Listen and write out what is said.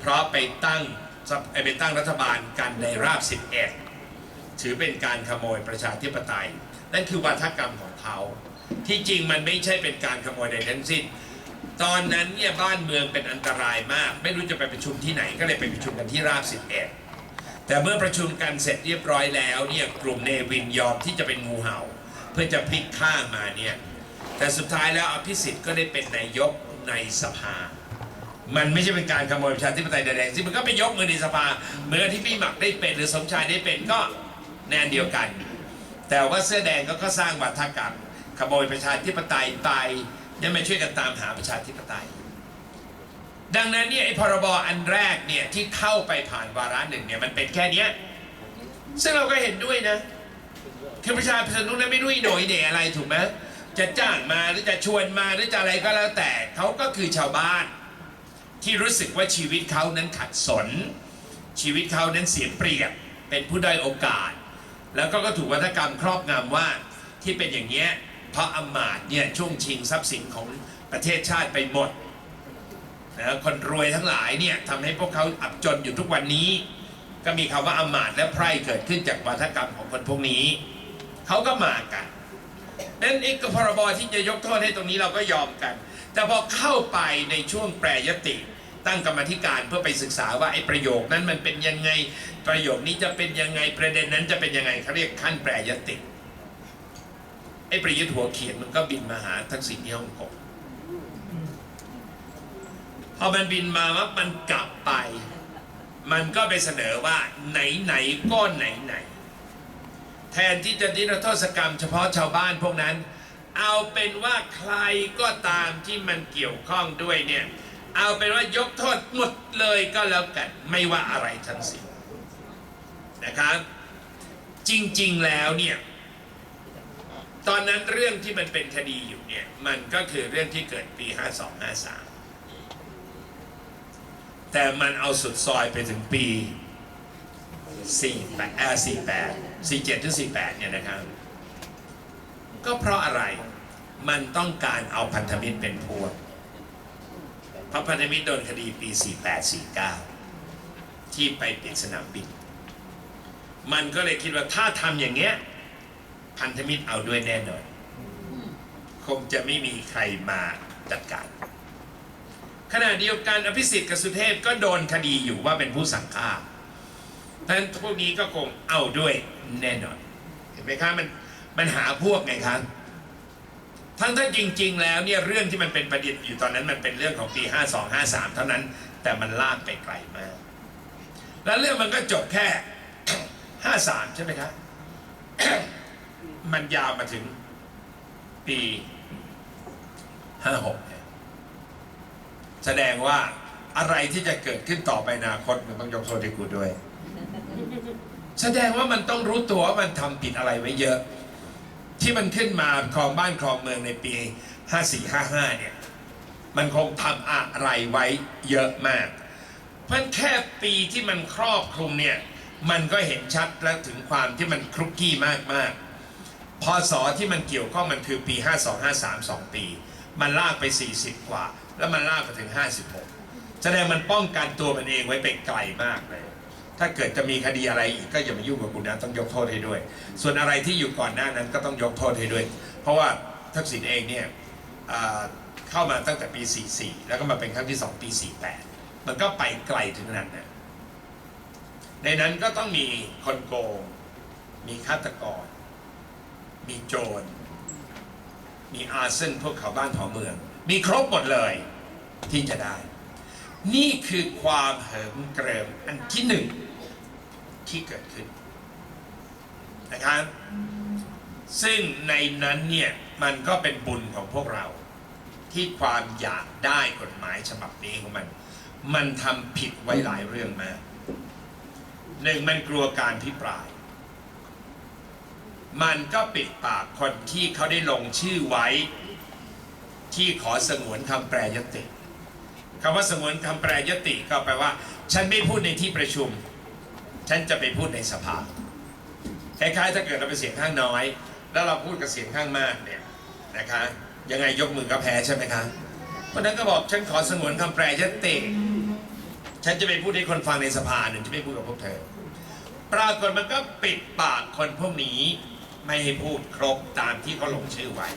เพราะไปตั้งไปตั้งรัฐบาลกันในราบ 11 ถือเป็นการขโมยประชาธิปไตย นั่นคือวัฒกรรมของเขาที่จริงมันไม่ใช่เป็นการขโมยใดทั้งสิ้น ตอนนั้นเนี่ยบ้านเมืองเป็นอันตรายมาก ไม่รู้จะไปประชุมที่ไหนก็เลยไปประชุมกันที่ราบ 11 แต่เมื่อประชุมกันเสร็จเรียบร้อยแล้วเนี่ยกลุ่มเนวินยอมที่จะเป็นงูเห่า เพื่อจะพลิกข้างมาเนี่ยแต่สุดท้ายแล้วอภิสิทธิ์ก็ได้เป็นนายกในสภา มันไม่ใช่เป็นการขโมยประชาธิปไตยใดๆที่มันก็ไปยกมือในสภาเหมือนที่พี่หมักได้เป็นหรือสมชายได้เป็นก็แนวเดียวกัน แต่ว่าเสื้อแดงก็ก็สร้างวัฒกรรมขโมยประชาธิปไตยไปยังไม่ช่วยกันตามหาประชาธิปไตย ดังนั้นเนี่ยไอ้พรบอันแรกเนี่ยที่เข้าไปผ่านวาระหนึ่งเนี่ยมันเป็นแค่เนี้ยซึ่งเราก็เห็นด้วยนะคือประชาชนทุกนั้นไม่รู้อีโหนยเดอะไรถูกไหมจะจ้างมาหรือจะชวนมาหรือจะอะไรก็แล้วแต่เขาก็คือชาวบ้าน ที่รู้สึกว่าชีวิตเขานั้นขัดสน ชีวิตเขานั้นเสียเปรียบเป็นผู้ด้อยโอกาส แล้วก็ก็ถูกวัฒกรรมครอบงำว่าที่เป็นอย่างเงี้ยเพราะอำมาตย์เนี่ยช่วงชิงทรัพย์สินของประเทศชาติไปหมดนะคนรวยทั้งหลายเนี่ยทำให้พวกเขาอับจนอยู่ทุกวันนี้ ก็มีคำว่าอำมาตย์และไพร่เกิดขึ้นจากวัฒกรรมของคนพวกนี้เขาก็มากันนั้นเอกพรบที่จะยกโทษให้ตรงนี้เราก็ยอมกัน แต่พอเข้าไปในช่วงแปรยติ ตั้งกรรมธิการเพื่อไปศึกษาว่าไอ้ประโยคนั้นมันเป็นยังไงประโยคนี้จะเป็นยังไงประเด็นนั้นจะเป็นยังไงเขาเรียกขั้นแปรยติไอ้ประยุทธ์หัวเขียนมันก็บินมาหาทักษิณที่ฮ่องกงพอมันบินมาว่ามันกลับไป มันก็ไปเสนอว่าไหนไหนก็ไหนไหนแทนที่จะนิรโทษกรรมเฉพาะชาวบ้านพวกนั้น เอาเป็นว่าใครก็ตามที่มันเกี่ยวข้องด้วยเนี่ย เอาเป็นว่ายกโทษหมดเลยก็แล้วกัน ไม่ว่าอะไรทั้งสิ้นนะครับ จริงๆแล้วเนี่ย ตอนนั้นเรื่องที่มันเป็นคดีอยู่เนี่ย มันก็คือเรื่องที่เกิดปี 5253 แต่มันเอาสุดซอยไปถึงปี48อ่า48 47ถึง48 เนี่ยนะครับ ก็เพราะอะไรมันต้องการเอาพันธมิตรเป็นพวกเพราะพันธมิตรโดนคดีปี 48 49 ที่ไปปิดสนามบิน มันก็เลยคิดว่าถ้าทำอย่างเงี้ย พันธมิตรเอาด้วยแน่นอน คงจะไม่มีใครมาจัดการ ขณะเดียวกันอภิสิทธิ์กสุเทพก็โดนคดีอยู่ว่าเป็นผู้สั่งฆ่าเพราะฉะนั้นพวกนี้ก็คงเอาด้วยแน่นอน เห็นไหมครับมัน มันหาพวกไงครับทั้งถ้าจริง ๆ แล้วเนี่ยเรื่องที่มันเป็นประเด็นอยู่ตอนนั้นมันเป็นเรื่องของปี 52 53 เท่านั้น แต่มันลากไปไกลมาก แล้วเรื่องมันก็จบแค่ 53 ใช่ไหมครับ มันยาวมาถึงปี 56เนี่ยแสดงว่าอะไรที่จะเกิดขึ้นต่อไปนอนาคตมันต้องยกโทษให้กูด้วย แสดงว่ามันต้องรู้ตัวว่ามันทำผิดอะไรไว้เยอะ ที่มันขึ้นมาครองบ้านครองเมืองในปี 5455 เนี่ย มันคงทำอะไรไว้เยอะมาก เพราะแค่ปีที่มันครอบคลุมเนี่ย มันก็เห็นชัดแล้วถึงความที่มันครุกกี้มากๆพศที่มันเกี่ยวข้องมันคือปี 5253 2 ปี มันลากไป 40 กว่า แล้วมันลากไปถึง 56 แสดงมันป้องกันตัวมันเองไว้ไปไกลมากเลย ถ้าเกิดจะมีคดีอะไรอีกก็อย่ามายุ่งกับกูนะต้องยกโทษให้ด้วย ส่วนอะไรที่อยู่ก่อนหน้านั้นก็ต้องยกโทษให้ด้วย เพราะว่าทักษิณเองเนี่ยเข้ามาตั้งแต่ปี 44 แล้วก็มาเป็นครั้งที่ 2 ปี 48 มันก็ไปไกลถึงนั้นนะในนั้นก็ต้องมีคนโกง มีฆาตกร มีโจร มีอาเซนพวกเขาบ้านเผาเมือง มีครบหมดเลยที่จะได้ นี่คือความเหิมเกริมอันที่หนึ่ง ที่เกิดขึ้นนะครับซึ่งในนั้นเนี่ยมันก็เป็นบุญของพวกเรา ที่ความอยากได้กฎหมายฉบับนี้ของมัน มันทำผิดไว้หลายเรื่องมากหนึ่งมันกลัวการพิปราย มันก็ปิดปากคนที่เขาได้ลงชื่อไว้ ที่ขอสงวนคำแปรยติคำว่าสงวนคำแปรยติก็แปลว่า ฉันไม่พูดในที่ประชุม ฉันจะไปพูดในสภาคล้ายๆถ้าเกิดเราเป็นเสียงข้างน้อย แล้วเราพูดกับเสียงข้างมากเนี่ยนะคะยังไงยกมือก็แพ้ใช่ไหมคะเพราะนั้นก็บอกฉันขอสงวนคำแปรยติฉันจะไปพูดให้คนฟังในสภาหนึ่งจะไม่พูดกับพวกเธอ ปรากฏมันก็ปิดปากคนพวกนี้ ไม่ให้พูดครบตามที่เขาลงชื่อไว้